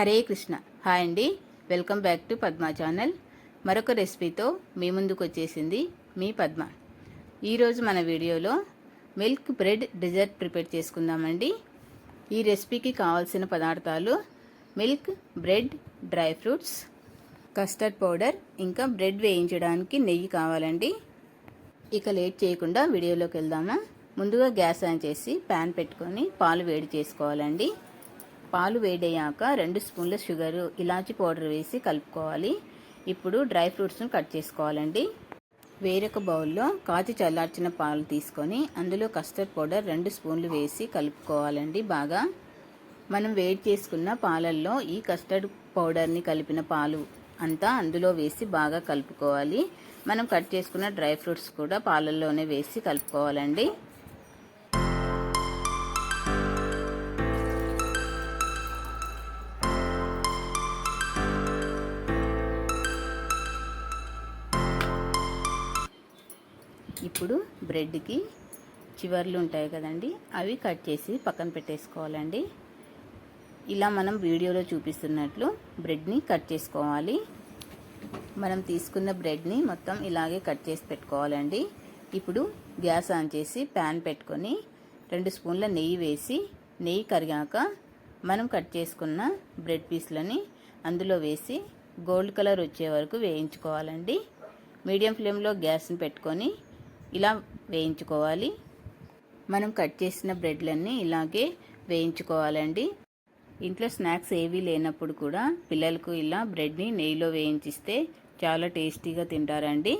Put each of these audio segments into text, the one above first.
Hare Krishna. Hi అండి. Welcome back to Padma channel. మరొక రెసిపీతో మీ ముందుకు వచ్చేసింది మీ పద్మ. ఈరోజు మన వీడియోలో మిల్క్ బ్రెడ్ డిజర్ట్ ప్రిపేర్ చేసుకుందామండి. ఈ రెసిపీకి కావాల్సిన పదార్థాలు milk bread dry fruits custard powder ఇంకా బ్రెడ్ వేయించడానికి నెయ్యి కావాలండి. ఇక లేట్ చేయకుండా వీడియోలోకి వెళ్దామా? ముందుగా గ్యాస్ ఆన్ చేసి ప్యాన్ పెట్టుకొని పాలు వేడి చేసుకోవాలండి. పాలు వేడయ్యాక రెండు స్పూన్ల షుగర్ ఇలాచి పౌడర్ వేసి కలుపుకోవాలి. ఇప్పుడు డ్రై ఫ్రూట్స్ను కట్ చేసుకోవాలండి. వేరొక బౌల్లో కాచి చల్లార్చిన పాలు తీసుకొని అందులో కస్టర్డ్ పౌడర్ రెండు స్పూన్లు వేసి కలుపుకోవాలండి బాగా. మనం వేడి చేసుకున్న పాలల్లో ఈ కస్టర్డ్ పౌడర్ని కలిపిన పాలు అంతా అందులో వేసి బాగా కలుపుకోవాలి. మనం కట్ చేసుకున్న డ్రై ఫ్రూట్స్ కూడా పాలల్లోనే వేసి కలుపుకోవాలండి. ఇప్పుడు బ్రెడ్కి చివర్లు ఉంటాయి కదండి అవి కట్ చేసి పక్కన పెట్టేసుకోవాలండి. ఇలా మనం వీడియోలో చూపిస్తున్నట్లు బ్రెడ్ని కట్ చేసుకోవాలి. మనం తీసుకున్న బ్రెడ్ని మొత్తం ఇలాగే కట్ చేసి పెట్టుకోవాలండి. ఇప్పుడు గ్యాస్ ఆన్ చేసి ప్యాన్ పెట్టుకొని రెండు స్పూన్ల నెయ్యి వేసి నెయ్యి కరిగాక మనం కట్ చేసుకున్న బ్రెడ్ పీస్లని అందులో వేసి గోల్డ్ కలర్ వచ్చే వరకు వేయించుకోవాలండి. మీడియం ఫ్లేమ్లో గ్యాస్ని పెట్టుకొని ఇలా వేయించుకోవాలి. మనం కట్ చేసిన బ్రెడ్లన్నీ ఇలాగే వేయించుకోవాలండి. ఇంట్లో స్నాక్స్ ఏవీ లేనప్పుడు కూడా పిల్లలకు ఇలా బ్రెడ్ని నెయ్యిలో వేయించిస్తే చాలా టేస్టీగా తింటారండి.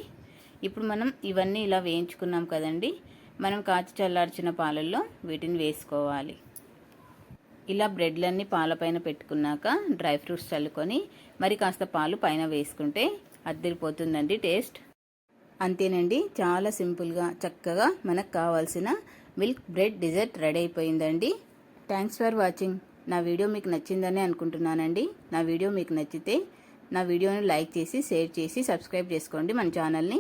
ఇప్పుడు మనం ఇవన్నీ ఇలా వేయించుకున్నాం కదండి. మనం కాచి చల్లార్చిన పాలల్లో వీటిని వేసుకోవాలి. ఇలా బ్రెడ్లన్నీ పాలపైన పెట్టుకున్నాక డ్రై ఫ్రూట్స్ చల్లుకొని మరి కాస్త పాలు పైన వేసుకుంటే అద్దరిపోతుందండి టేస్ట్. అంతేనండి. చాలా సింపుల్గా చక్కగా మనకు కావాల్సిన మిల్క్ బ్రెడ్ డిజర్ట్ రెడీ అయిపోయిందండి. Thanks for watching. నా వీడియో మీకు నచ్చిందని అనుకుంటున్నానండి. నా వీడియో మీకు నచ్చితే నా వీడియోని లైక్ చేసి షేర్ చేసి సబ్స్క్రైబ్ చేసుకోండి మన ఛానల్ని.